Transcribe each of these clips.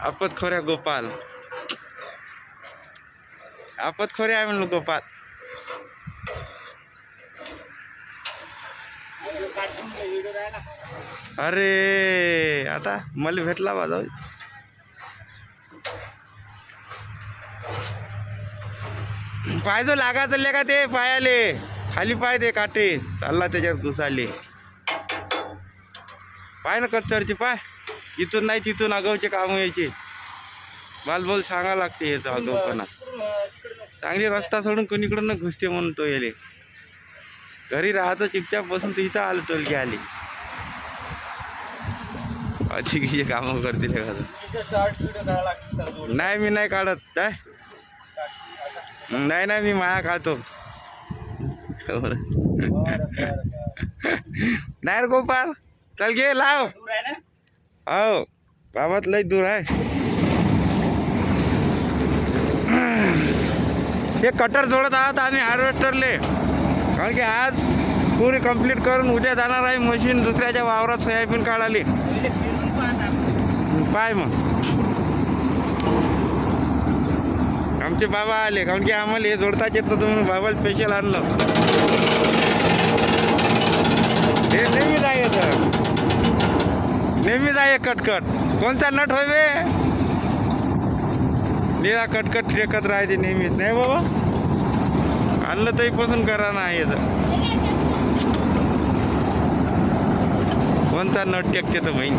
आपत खोऱ्या गोपाल आपत खोऱ्या आहे म्हणलं गोपाल अरे आता मला भेटला बा जाऊ. पाय लागायचं का ते पायाले? खाली पाय ते काटे. चालला त्याच्यावर घुसाले. पाय ना कच्चरचे पाय. इथून नाही तिथून आगावचे काम यायचे. बालबोल सांगा लागते याचं आगाऊपणा चांगली रस्ता सोडून कोणीकडून न घुसते म्हणून तो येले. घरी राहतो चिपचाप बसून तर इथं आलं टोलकी आली. अधिकीचे कामं करतील नाही मी नाही काढत. काय? नाही नाही मी माया खातो. नाही रे गोपाल. चल घे लाव. हो गावात लय दूर आहे. हे कटर जोडत आहात आम्ही हार्वेस्टरले. कारण की आज पुरी कंप्लीट करून उद्या जाणार आहे मशीन दुसऱ्याच्या वावरात सोयाबीन काढाली पाय मग. आमचे बाबा आले कारण की आम्हाला हे जोडताच येत तुम्ही बाबा स्पेशल आणलं. कटकट. कोणता नट होय बे निळा कटकट टेकत राहते नेहमीच. नाही बाबा. आणलं तरी पसंत करा ना तर. कोणता नट टेकते तर बहीण?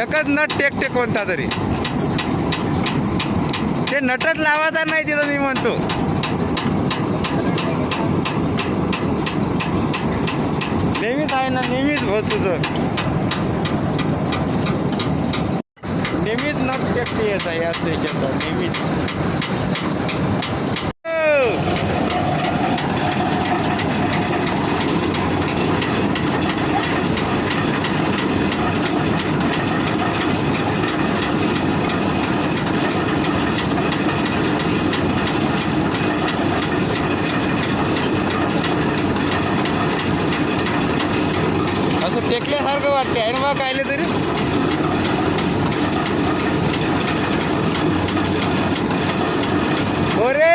एकच नट टेकते कोणता तरी. ते नटच लावायचा नाही तिथं मी म्हणतो. नेहमीच आहे ना नेहमीच होत तुझं नेहमीच नट टेकते येत आहे या स्टेशनला नेहमीच हो. असं टेकल्यासारखं वाटते आहे ना बा कायले तरी. हो रे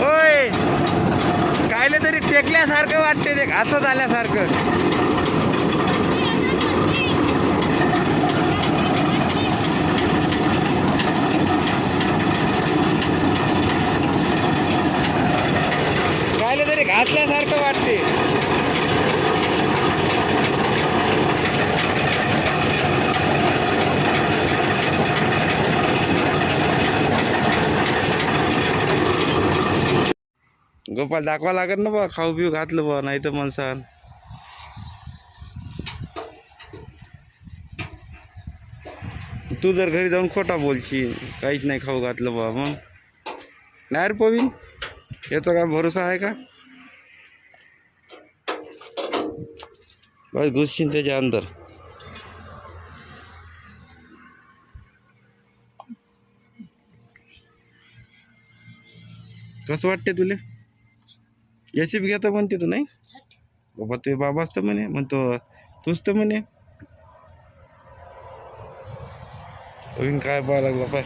होय कायले तरी टेकल्यासारखं वाटते ते. घासत आल्यासारखं कायले घातल्यासारखं वाटते. गोपाल दाखवा लागत ना बा खाऊ पिऊ घातलं बा नाही तर मनसान तू जर घरी जाऊन खोटा बोलशील काहीच नाही खाऊ घातलं बा मग. नाही रे पवीन याचा काय भरोसा आहे का? बस घुसशील त्याच्या अंदर। कसं वाटते तुले? याची घेतो म्हणते तू नाही? बाबा तुझे बाबा असतं म्हणे म्हणतो तूच तर म्हणे. काय पाहायला लागला पाय.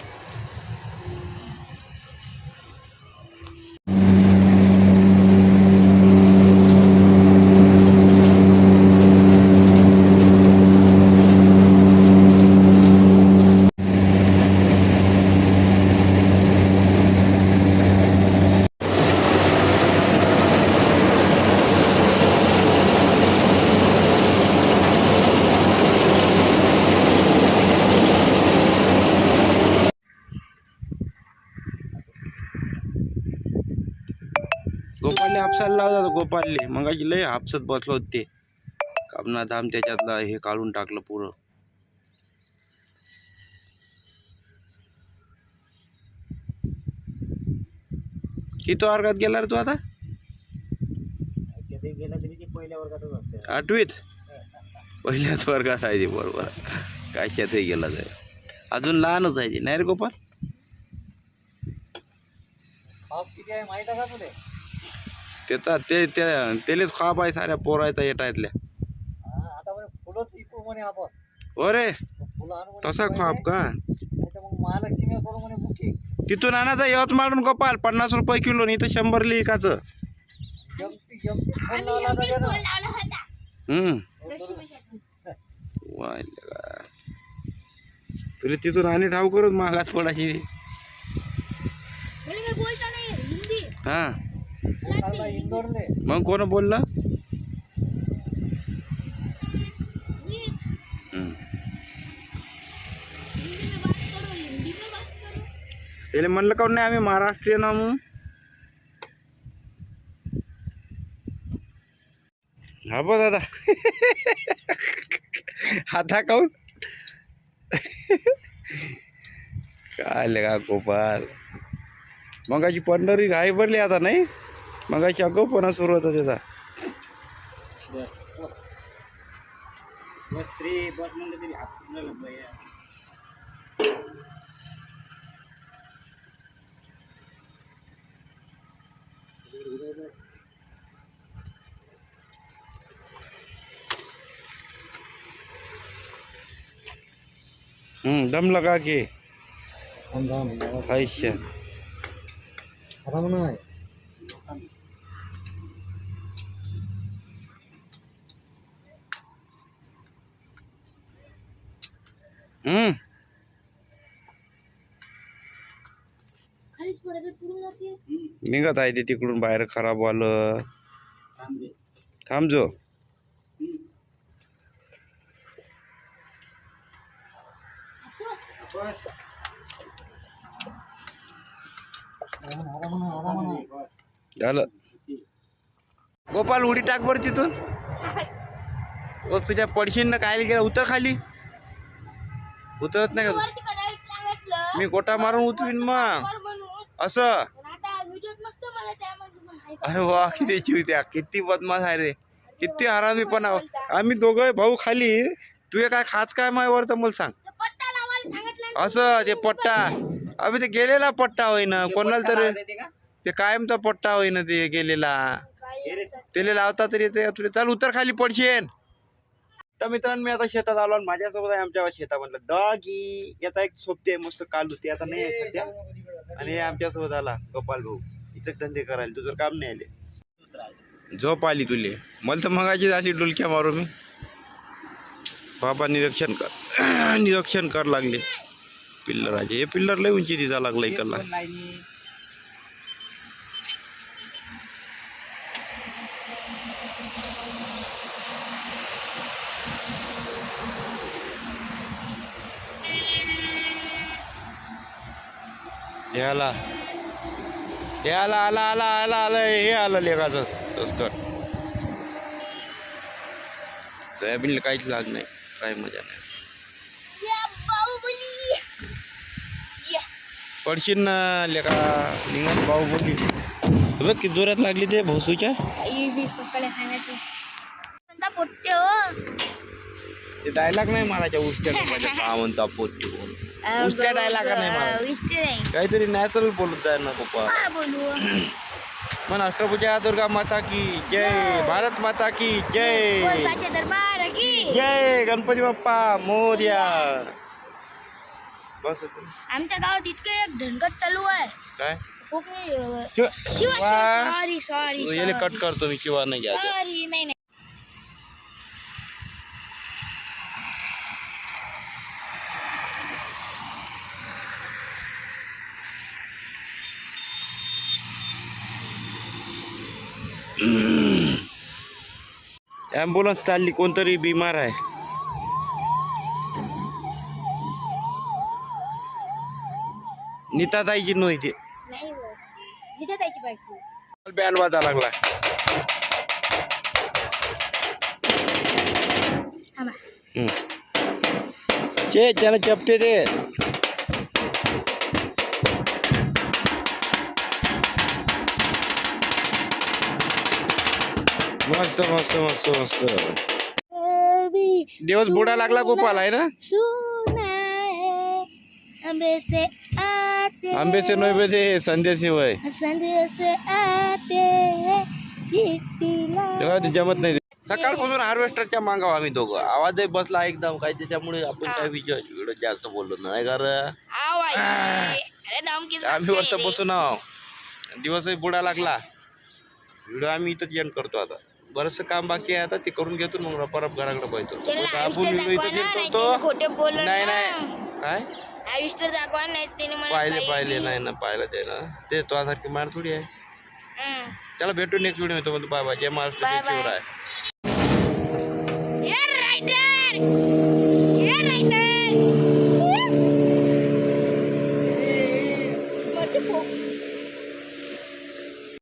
हापसाला लावला होता गोपालने. मग लय हापसत बसलो होते कामना धाम त्याच्यातलं हे काढून टाकलं पुरं. किती वर्गात गेला रे तू आता? आठवीत? पहिल्याच वर्गात आहे ते बरोबर. कायच्यातही गेला जाय अजून लहानच आहे ते नाही रे गोपाल? माहीत आहे का तुले? त्याचा ते त्या- त्यालेच खाप आहे साऱ्या पोरायचा येटायतल्या आता म्हणे फुलंच इकू म्हणे आपण. रे फुलं आणू म्हणे तसा. खाप का? तर तिथून आणायचा यवतमाळून गोपाल पन्नास रुपये किलो नाही तर शंभर त्यानं. हम्म. तुला तिथून आणि ठाव करत मागात पडायची हा. मग कोण बोलला? त्याला म्हणलं का नाही आम्ही महाराष्ट्रीयन आहो म्हणून. हा बघ दादा. आता काऊन काय का गोपाल? अशी पंढरी घाई भरली आता नाही? मगाची अगोपणा सुरू होता त्याचा बस बस. बस रे बस म्हणलं तरी हात फिरवला भैया. हम्म दम लगा के? थांब, थांब, थांब. आयुष्य आता म्हणा हम्म निघत आहे ते तिकडून बाहेर खराब आलं थांब रे. थांब जो हम्म. बस. आराम म्हणा, आराम म्हणा. बस. झालं गोपाल उडी टाक बरं तिथून तुझ्या पडशीन ना काय गेला उतर खाली उतरत नाही का मी गोटा मारून उतरीन मग. असं? अरे वा किती जीव त्या किती बदमाश आहे रे. किती हरामी पण आम्ही दोघं भाऊ खाली. तुझे काय खास काय मायावर तर मला सांग. असं ते पट्टा. अभि ते गेलेला पट्टा होईना. कोणाला तरी? ते कायमचा पट्टा होईना ते गेलेला. त्याला लावता तरी तुला चाल उतर खाली पडशीन. तर मित्रांनो मी आता शेतात आलो आणि माझ्यासोबत आहे आमच्या शेतामधलं डॉगी. याचा एक सोबती आहे मस्त कालू ते आता नाही आहे सध्या. आणि हे आमच्यासोबत आला गोपाल भाऊ. इथं धंदे करायला. तुझं काम नाही आले. झोप आली तुले. मला तर मगाची झाली डुलक्या मारू मी. बाबा निरीक्षण कर. निरीक्षण कर लागले. पिल्लराचे हे पिल्लर लय उंची दिसा लागला इकडला नाही. हे आला. हे आला आला आला आला आला हे आलं लेखाचं तस्कर सोयाबीनला काहीच लाग नाही. काही मजा नाही. पडशील ना लेका. निघत भाऊ बोली बघ किती जोरात लागली ते भोसूच्या. ते डायलॉग नाही मारायच्या उष्ट्या माझ्या का म्हणता उष्ट्या डायलॉग नाही. मारा काहीतरी नॅचरल बोलत जाय ना पप्पा. मन अष्टभुजा दुर्गा माता की जय. भारत माता की जय. दरबार की जय. गणपती बाप्पा मोर्या. बस आता. आमच्या गावात इतकं एक धनगट चालू आहे. काय? कोकणी अं, शिव- शिवा वा. सॉरी सॉरी याले कट करतो मी शिवा नाही घ्यायचा सॉरी नाही नाही ॲम्ब्युलन्स चालली कोणतरी बिमार आहे. नीताताईची नव्हे ते नाही हो. बॅन वाजा लागला. चे त्याला चपते दे. मस्त मस्त मस्त मस्त दिवस बुडा लागला गोपाल आहे ना? अम्बे से आते नैवेद्य संध्याचे वय. संदेश से आते चिट्ठीला तेव्हा ते जमत नाही. सकाळपासून हार्वेस्टरच्या मागाव आम्ही दोघं. आवाजही बसला एकदम काय त्याच्यामुळे आपण काय व्हिडिओ जास्त बोललो नाही कारण आम्ही वरती बसून आहो. दिवसही बुडा लागला. व्हिडिओ आम्ही इथंच एंड करतो आता. बरंचसं काम बाकी आहे आता ते करून घेतो मग परत घराकडे पाहतो आपण करतो खोटे बोल नाही नाही. काय? आयुष्य दाखवा नाही त्याने मला पाहिले पाहिले नाही. ना पाहिलं ते ना ते तुझ्यासारखी मार थोडी आहे. हं. चला भेटू नेक्स्ट व्हिडिओ येतो बाय बाय जय महाराष्ट्र जय. शिवराय.